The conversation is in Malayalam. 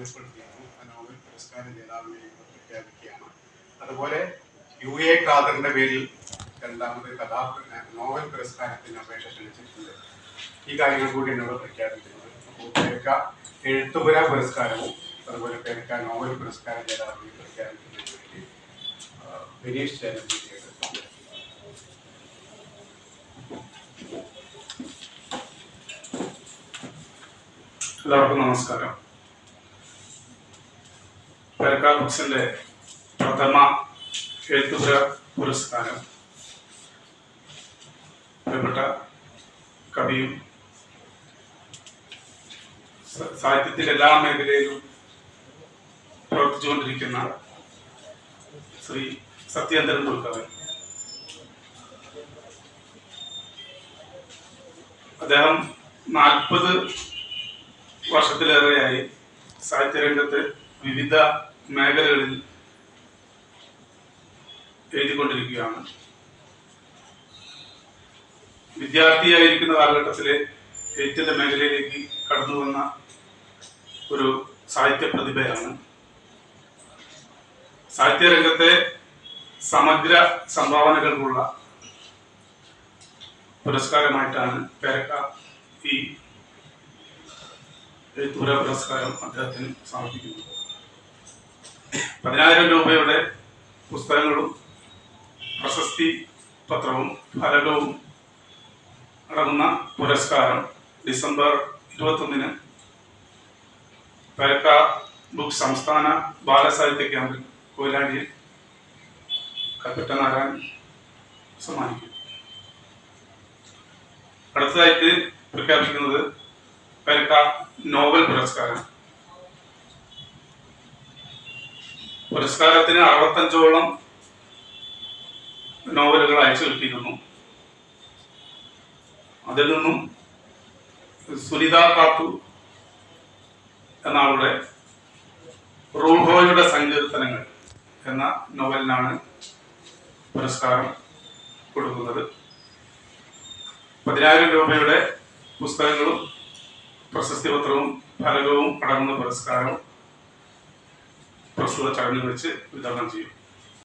ആ നോബൽ പുരസ്കാര ജേതാവിനെയും പ്രഖ്യാപിക്കുകയാണ് അതുപോലെ യു എ ഖാദറിന്റെ പേരിൽ രണ്ടാമത് കഥാ നോബൽ പുരസ്കാരത്തിന് അപേക്ഷ ക്ഷണിച്ചിട്ടുണ്ട്. ഈ കാര്യങ്ങൾ കൂടി എന്നോട് പ്രഖ്യാപിക്കുന്നത് അപ്പോൾ പേരക്ക എഴുത്തുപുര പുരസ്കാരവും അതുപോലെ പേരക്ക നോബൽ പുരസ്കാര ജേതാവിനെയും പ്രഖ്യാപിക്കുന്നതിന് വേണ്ടി ബിനീഷ് ചേരന്തിരിയുടെ എല്ലാവർക്കും നമസ്കാരം. പേരക്കാ ബുക്സിന്റെ പ്രഥമ എഴുത്തുപുര പുരസ്കാരം പ്രിയപ്പെട്ട കവിയും സാഹിത്യത്തിന്റെ എല്ലാ മേഖലയിലും പ്രവർത്തിച്ചുകൊണ്ടിരിക്കുന്ന ശ്രീ സത്യേന്ദ്രൻ ദുൽക്കവൻ അദ്ദേഹം നാൽപ്പത് വർഷത്തിലേറെയായി സാഹിത്യരംഗത്ത് വിവിധ മേഖലകളിൽ എഴുതിക്കൊണ്ടിരിക്കുകയാണ്. വിദ്യാർത്ഥിയായിരിക്കുന്ന കാലഘട്ടത്തിലെ എഴുത്തിന്റെ മേഖലയിലേക്ക് കടന്നു വന്ന ഒരു സാഹിത്യ പ്രതിഭയാണ്. സാഹിത്യരംഗത്തെ സമഗ്ര സംഭാവനകൾക്കുള്ള പുരസ്കാരമായിട്ടാണ് പേരക്ക ഈ എഴുത്തുപുര പുരസ്കാരം അദ്ദേഹത്തിന് സമർപ്പിക്കുന്നു പതിനായിരം രൂപയുടെ പുസ്തകങ്ങളും പ്രശസ്തി പത്രവും ഫലകവും അടങ്ങുന്ന പുരസ്കാരം ഡിസംബർ ഇരുപത്തൊന്നിന് പേക്ക ബുക്ക് സംസ്ഥാന ബാലസാഹിത്യ ക്യാമ്പിൽ കൊയിലാണ്ടിയിൽ കൽപ്പറ്റ നാരായൺ സമ്മാനിക്കും. അടുത്തതായിട്ട് പ്രഖ്യാപിക്കുന്നത് പേക്ക നോബൽ പുരസ്കാരം പുരസ്കാരത്തിന് അറുപത്തഞ്ചോളം നോവലുകൾ അയച്ചു കിട്ടിയിരുന്നു. അതിൽ നിന്നും സുനിത കാത്തു എന്നാളുടെ റൂഹോയുടെ സങ്കീർത്തനങ്ങൾ എന്ന നോവലിനാണ് പുരസ്കാരം കൊടുക്കുന്നത്. പതിനായിരം രൂപയുടെ പുസ്തകങ്ങളും പ്രശസ്തി പത്രവും ഫലകവും അടങ്ങുന്ന പുരസ്കാരം सूरज आगे वे विधान